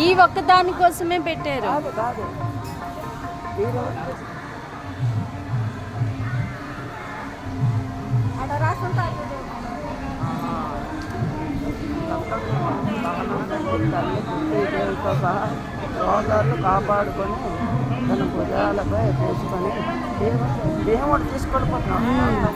ఈ ఒక్క దాని కోసమే పెట్టారు కాదు కాదు ఈరోజు కాపాడుకొని తన భుజాలపై వేసుకొని దేవుడు తీసుకొని పోతున్నాడు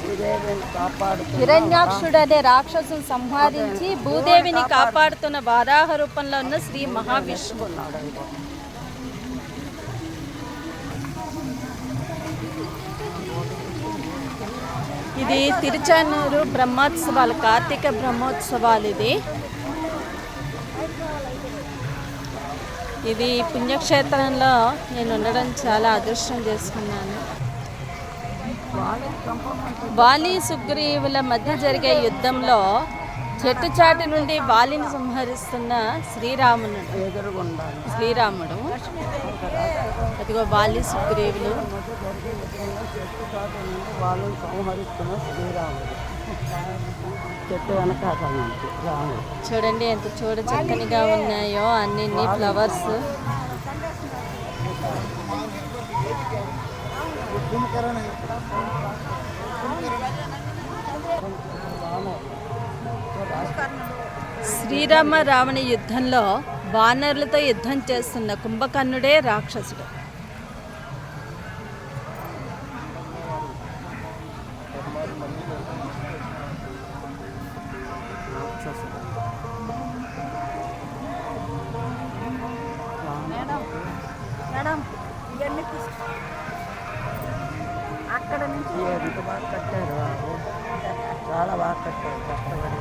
భూదేవిని కాపాడుతున్న హిరణ్యాక్షుడు అనే రాక్షసుని సంహరించి భూదేవిని కాపాడుతున్న వారాహ రూపంలో ఉన్న శ్రీ మహావిష్ణువు. ఇది తిరుచానూరు బ్రహ్మోత్సవాలు కార్తీక బ్రహ్మోత్సవాలు ఇది. ఇది పుణ్యక్షేత్రంలో నేను ఉండడం చాలా అదృష్టం చేసుకున్నాను. వాలి సుగ్రీవుల మధ్య జరిగే యుద్ధంలో చెట్టు చాటు నుండి బాలిని సంహరిస్తున్న శ్రీరాముడు శ్రీరాముడు. అదిగో బాలి సుగ్రీవులు. సంహరిస్తున్న శ్రీరాముడు చెట్టు చూడండి ఎంత చూడ చక్కనిగా ఉన్నాయో అన్ని ఫ్లవర్స్ శ్రీరామ రావణ యుద్ధంలో వానరులతో యుద్ధం చేస్తున్న కుంభకర్ణుడే రాక్షసుడు. అక్కడ నుంచి ఎంత బాగా కట్టారు చాలా బాగా కట్టారు కష్టపడి.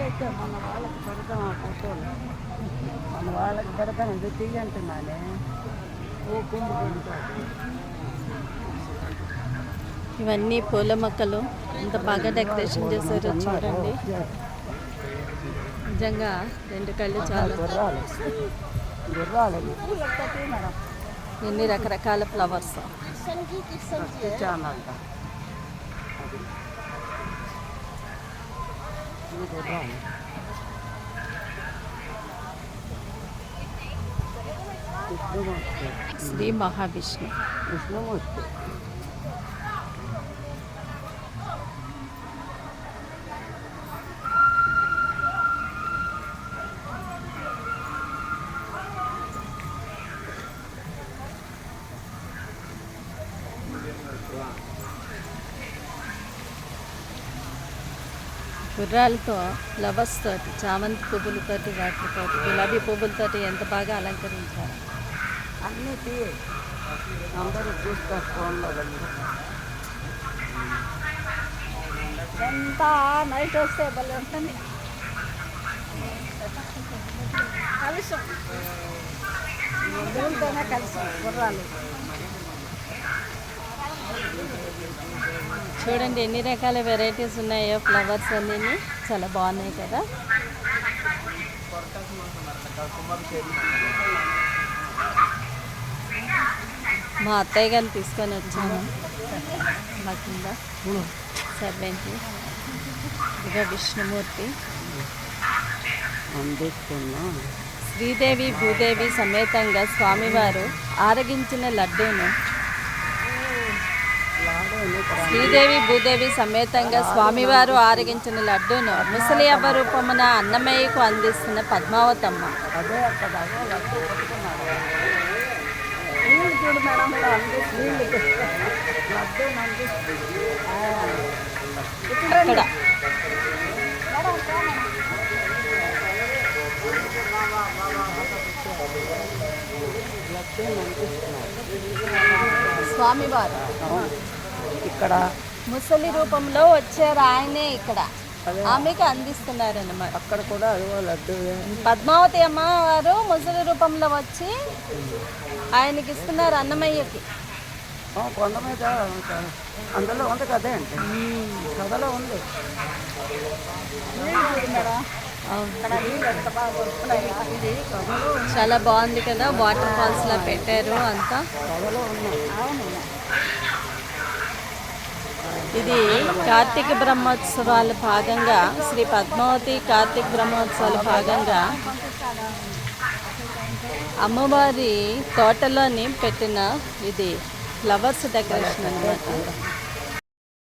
అయితే మన వాళ్ళకి పెడతాం ఆ ఫోటోలు మన వాళ్ళకి పెడతాం ఎందుకు తీయంటున్నానే ఓ కుంభ ఇవన్నీ పూల మొక్కలు. ఎంత బాగా డెకరేషన్ చేశారో చూడండి. నిజంగా రెండు కళ్ళు చాలా. ఎన్ని రకరకాల ఫ్లవర్స్. శ్రీ మహావిష్ణు. విష్ణుమూర్తి గుర్రాలతో ఫ్లవర్స్ తోటి చామంతి పువ్వులతోటి వాటితోటి గులాబీ పువ్వులతోటి ఎంత బాగా అలంకరించారు? అన్నీ తీ అందరూ చూస్తారు ఫోన్లో ఎంత నైట్ వస్తే భలే ఉంటుంది. కలిసి గుర్రాలు. చూడండి ఎన్ని రకాల వెరైటీస్ ఉన్నాయో ఫ్లవర్స్ అన్నీ చాలా బాగున్నాయి కదా. మా అత్తయ్య గారిని తీసుకొని వచ్చాను మా కింద. సర్వెంట్ని ఇదిగో విష్ణుమూర్తి. శ్రీదేవి భూదేవి సమేతంగా స్వామివారు ఆరగించిన లడ్డూను శ్రీదేవి భూదేవి సమేతంగా స్వామివారు ఆరగించిన లడ్డూను ముసలి అవ్వ రూపమున అన్నమయ్యకు అందిస్తున్న పద్మావతమ్మ. స్వామివారు. ఇక్కడ. ముసలి రూపంలో వచ్చారు ఆయనే ఇక్కడ. ఆమెకి అందిస్తున్నారన్నమాట. అక్కడ కూడా లడ్డు. పద్మావతి అమ్మవారు ముసలి రూపంలో వచ్చి ఆయనకి ఇస్తున్నారు అన్నమయ్యకి. కొండ మీద అందులో ఉంది కదే అండి. కథలో ఉంది. చాలా బాగుంది కదా. వాటర్ ఫాల్స్ లా పెట్టారు అంతా. కథలో ఉన్నాయి ఇది కార్తీక బ్రహ్మోత్సవాల భాగంగా శ్రీ పద్మావతి కార్తీక బ్రహ్మోత్సవాల భాగంగా అమ్మవారి తోటలోని పెట్టిన ఇది ఫ్లవర్స్ డెకరేషన్ అన్నమాట.